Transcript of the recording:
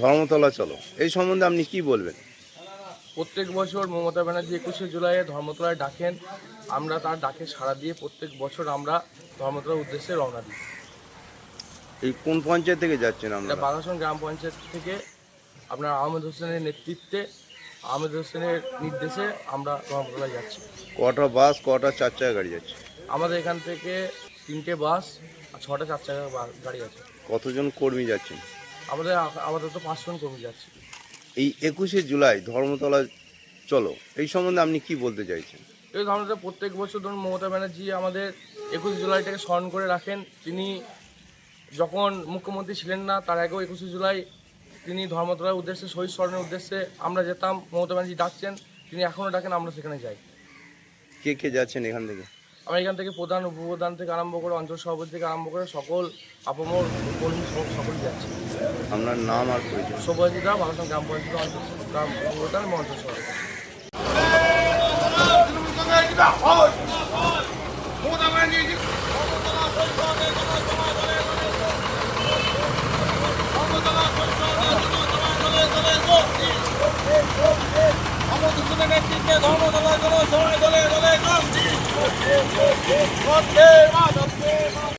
ধর্মতলা চলো। এই সম্বন্ধে আপনি কি বলবেন? প্রত্যেক বছর মমতা ব্যানার্জি একুশে জুলাইয়ে ধর্মতলায় ডাকেন। আমরা তার ডাকে সাড়া দিয়ে প্রত্যেক বছর আমরা ধর্মতলার উদ্দেশ্যে রওনা দিই। এই কোন পঞ্চায়েত থেকে যাচ্ছেন আমরা বাগাসন গ্রাম পঞ্চায়েত থেকে আপনার আহমেদ হোসেনের নেতৃত্বে আহমেদ হোসেনের নির্দেশে আমরা ধর্মতলায় যাচ্ছি। কটা বাস কটা চার চাকা গাড়ি যাচ্ছে? আমাদের এখান থেকে তিনটে বাস আর ছটা চার চাকা গাড়ি আছে। কতজন কর্মী যাচ্ছেন? আমাদের আপাতত পাঁচজন কমে যাচ্ছে। এই একুশে জুলাই ধর্মতলা চলো এই সম্বন্ধে আপনি কি বলতে চাইছেন? এই ধর্মতলা প্রত্যেক বছর ধরুন মমতা ব্যানার্জি আমাদের একুশে জুলাইটাকে স্মরণ করে রাখেন। তিনি যখন মুখ্যমন্ত্রী ছিলেন না তার আগেও একুশে জুলাই তিনি ধর্মতলার উদ্দেশ্যে শহীদ স্মরণের উদ্দেশ্যে আমরা যেতাম। মমতা ব্যানার্জি ডাকছেন তিনি এখনও ডাকেন আমরা সেখানে যাই। কে কে যাচ্ছেন এখান থেকে? আমরা এখান থেকে প্রধান উপপ্রধান থেকে আরম্ভ করে অঞ্চল সভাপতি থেকে আরম্ভ করে সকল আপমর কর্মী সক- সকল যাচ্ছে। আপনার নাম আর সব্যজিতা বাংলাদেশ গ্রাম পঞ্চায়েত অঞ্চল গ্রাম প্রধান এবং অঞ্চল সভাপতি আমাদের নেতৃত্বে ধর্মতলা জন্য সবাই দলে দলে কাজ